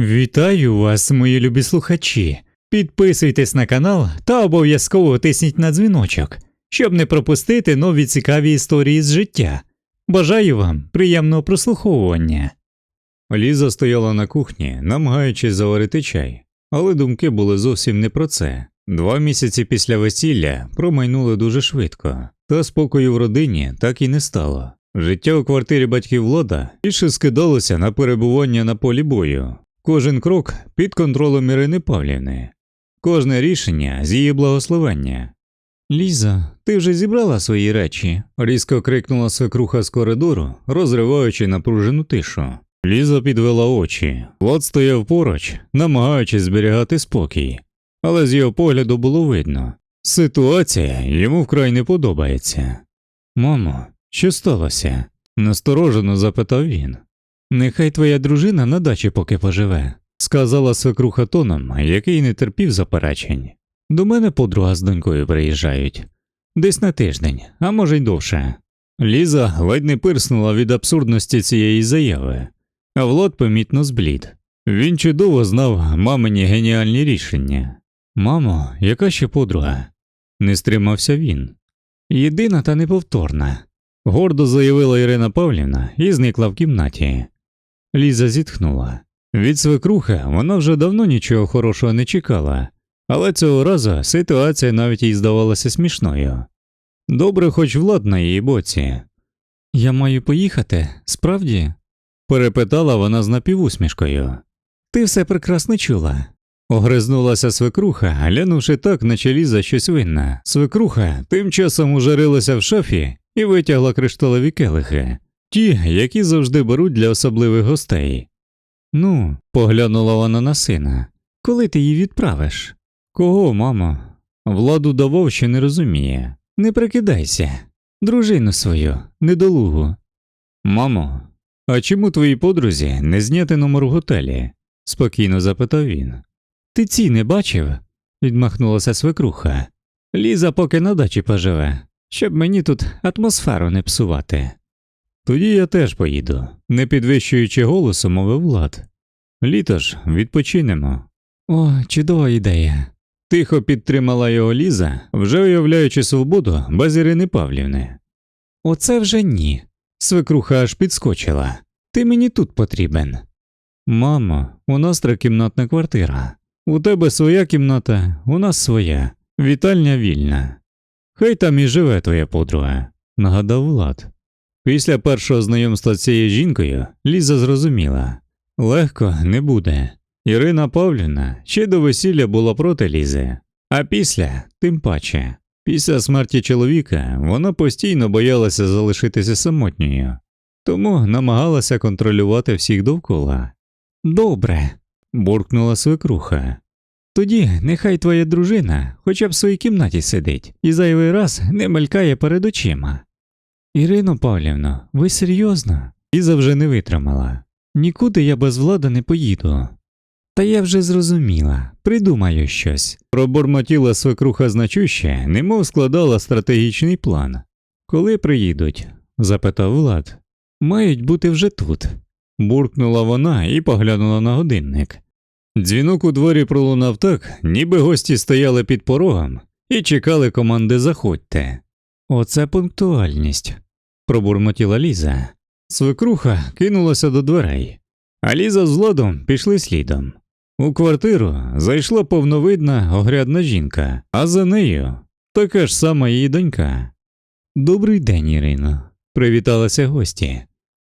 Вітаю вас, мої любі слухачі. Підписуйтесь на канал та обов'язково тисніть на дзвіночок, щоб не пропустити нові цікаві історії з життя. Бажаю вам приємного прослуховування. Ліза стояла на кухні, намагаючись заварити чай, але думки були зовсім не про це. Два місяці після весілля промайнули дуже швидко, та спокою в родині так і не стало. Життя у квартирі батьків Влада більше скидалося на перебування на полі бою. Кожен крок під контролем Ірини Павлівни, кожне рішення з її благословення. Ліза, ти вже зібрала свої речі? різко крикнула свекруха з коридору, розриваючи напружену тишу. Ліза підвела очі. Влад стояв поруч, намагаючись зберігати спокій, але з його погляду було видно. Ситуація йому вкрай не подобається. Мамо, що сталося? насторожено запитав він. Нехай твоя дружина на дачі поки поживе, сказала свекруха тоном, який не терпів заперечень. До мене подруга з донькою приїжджають. Десь на тиждень, а може й довше. Ліза ледь не пирснула від абсурдності цієї заяви, а Влад помітно зблід. Він чудово знав мамині геніальні рішення. Мамо, яка ще подруга? не стримався він. Єдина та неповторна, гордо заявила Ірина Павлівна і зникла в кімнаті. Ліза зітхнула. Від свекрухи вона вже давно нічого хорошого не чекала, але цього разу ситуація навіть їй здавалася смішною. Добре, хоч влад на її боці. Я маю поїхати, справді? перепитала вона з напівусмішкою. Ти все прекрасно чула. Огризнулася свекруха, глянувши так, наче Ліза щось винна. Свекруха тим часом ужарилася в шафі і витягла кришталеві келихи, ті, які завжди беруть для особливих гостей. Ну, поглянула вона на сина. Коли ти її відправиш? Кого, мамо? Владу давов, що не розуміє. Не прикидайся. Дружину свою, недолугу. Мамо, а чому твоїй подрузі не зняти номер в готелі? спокійно запитав він. Ти ці не бачив? відмахнулася свекруха. Ліза поки на дачі поживе, щоб мені тут атмосферу не псувати. Тоді я теж поїду, не підвищуючи голосу, мовив Влад. Літо ж відпочинемо. О, чудова ідея. Тихо підтримала його Ліза, вже уявляючи свободу без Ірини Павлівни. Оце вже ні. Свекруха аж підскочила. Ти мені тут потрібен. Мамо, у нас трикімнатна квартира. У тебе своя кімната, у нас своя, вітальня вільна. Хай там і живе твоя подруга, нагадав Влад. Після першого знайомства з цією жінкою Ліза зрозуміла легко не буде. Ірина Павлівна ще до весілля була проти Лізи, а після, тим паче, після смерті чоловіка вона постійно боялася залишитися самотньою, тому намагалася контролювати всіх довкола. Добре, буркнула свекруха. Тоді нехай твоя дружина хоча б в своїй кімнаті сидить і зайвий раз не мелькає перед очима. Ірино Павлівно, ви серйозно? Ліза вже не витримала. Нікуди я без влади не поїду. Та я вже зрозуміла, придумаю щось. Пробормотіла свекруха значуще, немов складала стратегічний план. Коли приїдуть? запитав Влад. Мають бути вже тут. буркнула вона і поглянула на годинник. Дзвінок у дворі пролунав так, ніби гості стояли під порогом і чекали команди заходьте. Оце пунктуальність, пробурмотіла Ліза. Свекруха кинулася до дверей, а Ліза з Владом пішли слідом. У квартиру зайшла повновидна огрядна жінка, а за нею така ж сама її донька. Добрий день, Ірино, привіталася гості.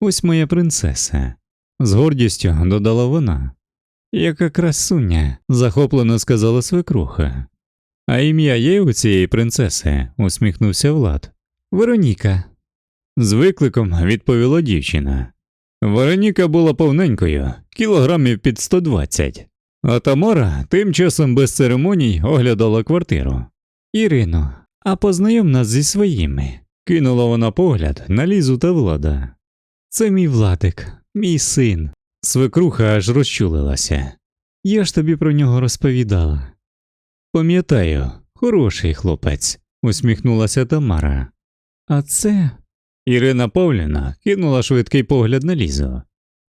Ось моя принцеса. З гордістю додала вона. Яка красуня, захоплено сказала свекруха. А ім'я є у цієї принцеси, усміхнувся Влад. Вероніка. З викликом відповіла дівчина. Вероніка була повненькою, кілограмів під 120, а Тамара тим часом без церемоній оглядала квартиру. Ірино, а познайом нас зі своїми, кинула вона погляд на лізу та влада. Це мій владик, мій син. Свекруха аж розчулилася. Я ж тобі про нього розповідала. Пам'ятаю, хороший хлопець, усміхнулася Тамара. А це. Ірина Павлівна кинула швидкий погляд на Лізу.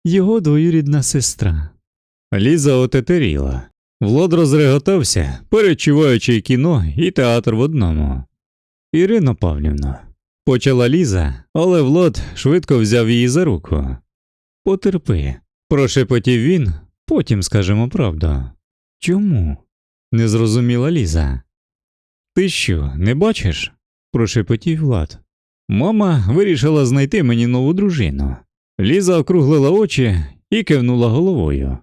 Його двоюрідна сестра. Ліза отетеріла. Влад розреготався, перечуваючи кіно і театр в одному. Ірина Павлівна, почала Ліза, але Влад швидко взяв її за руку. Потерпи, прошепотів він, потім скажемо правду. Чому? Не зрозуміла Ліза. Ти що, не бачиш? прошепотів Влад. Мама вирішила знайти мені нову дружину. Ліза округлила очі і кивнула головою.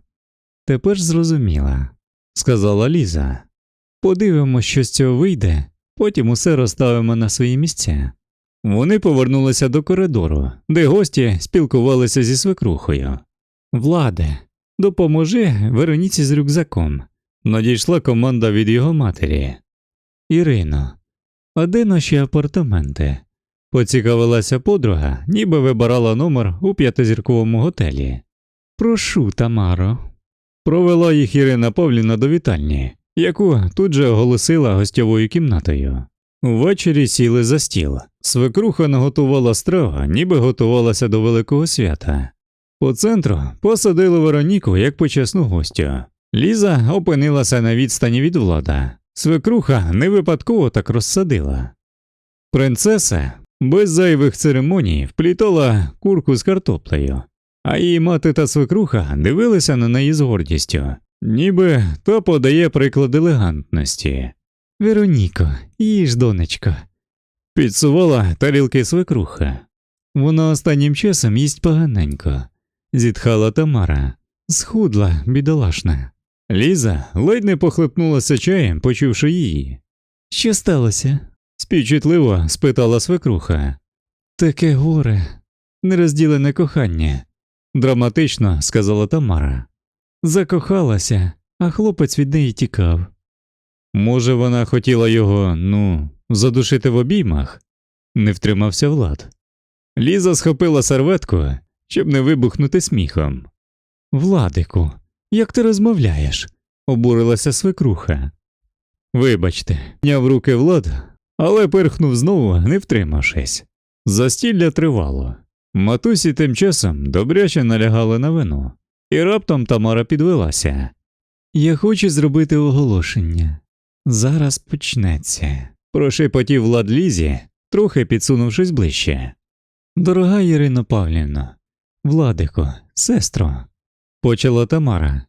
Тепер зрозуміла, сказала Ліза. Подивимось, що з цього вийде, потім усе розставимо на свої місця. Вони повернулися до коридору, де гості спілкувалися зі свекрухою. Владе, допоможи Вероніці з рюкзаком. Надійшла команда від його матері. Ірино, а де наші апартаменти? Поцікавилася подруга, ніби вибирала номер у п'ятизірковому готелі. Прошу, Тамаро. Провела їх Ірина Павлівна до вітальні, яку тут же оголосила гостьовою кімнатою. Увечері сіли за стіл. Свекруха наготувала страву, ніби готувалася до великого свята. По центру посадили Вероніку як почесну гостю. Ліза опинилася на відстані від влада. Свекруха не випадково так розсадила. Принцеса без зайвих церемоній вплітала курку з картоплею, а її мати та свекруха дивилися на неї з гордістю, ніби то подає приклад елегантності. Вероніко, їж, донечко. Підсувала тарілки свекруха. Вона останнім часом їсть поганенько, зітхала Тамара. Схудла, бідолашна. Ліза ледь не похлипнулася чаєм, почувши її. Що сталося? співчутливо спитала свекруха. Таке горе, нерозділене кохання, драматично сказала Тамара. Закохалася, а хлопець від неї тікав. Може, вона хотіла його, ну, задушити в обіймах? Не втримався Влад. Ліза схопила серветку, щоб не вибухнути сміхом. Владику, як ти розмовляєш? обурилася свекруха. Вибачте, няв руки Влад, але перхнув знову, не втримавшись. Застілля тривало. Матусі тим часом добряче налягали на вино, і раптом Тамара підвелася. Я хочу зробити оголошення. Зараз почнеться. Прошепотів Влад Лізі, трохи підсунувшись ближче. Дорога Ірина Павлівна, Владико, сестро, почала Тамара.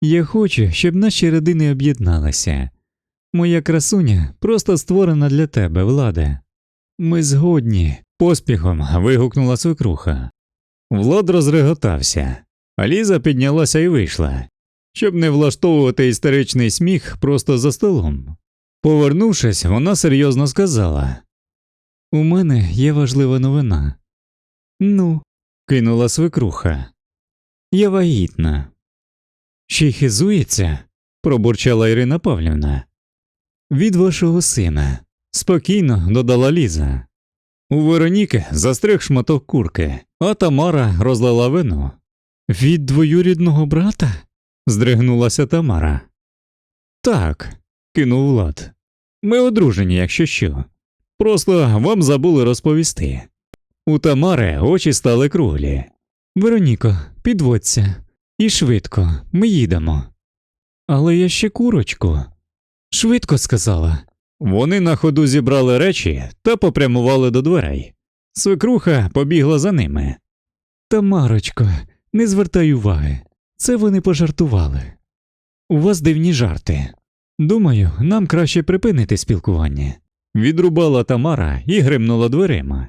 Я хочу, щоб наші родини об'єдналися. Моя красуня просто створена для тебе, Владе. Ми згодні, поспіхом вигукнула свекруха. Влад розреготався, а Ліза піднялася і вийшла, щоб не влаштовувати істеричний сміх просто за столом. Повернувшись, вона серйозно сказала У мене є важлива новина. Ну, кинула свекруха. Я вагітна. Ще й хизується, пробурчала Ірина Павлівна. Від вашого сина, спокійно додала Ліза. У Вероніки застряг шматок курки, а Тамара розлила вино. Від двоюрідного брата? здригнулася Тамара. Так, кинув Влад. Ми одружені, якщо що. Просто вам забули розповісти. У Тамари очі стали круглі. Вероніко, підводься. І швидко, ми їдемо. Але я ще курочку. Швидко сказала. Вони на ходу зібрали речі та попрямували до дверей. Свекруха побігла за ними. Тамарочко, не звертай уваги. Це вони пожартували. У вас дивні жарти. Думаю, нам краще припинити спілкування. Відрубала Тамара і гримнула дверима.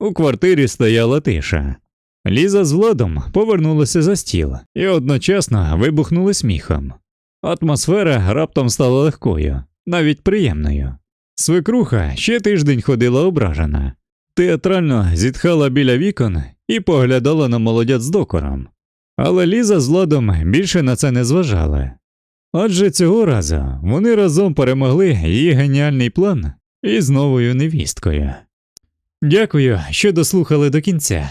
У квартирі стояла тиша. Ліза з Владом повернулися за стіл і одночасно вибухнули сміхом. Атмосфера раптом стала легкою, навіть приємною. Свекруха ще тиждень ходила ображена, театрально зітхала біля вікон і поглядала на молодят з докором. Але Ліза з Владом більше на це не зважали. Адже цього разу вони разом перемогли її геніальний план із новою невісткою. Дякую, що дослухали до кінця.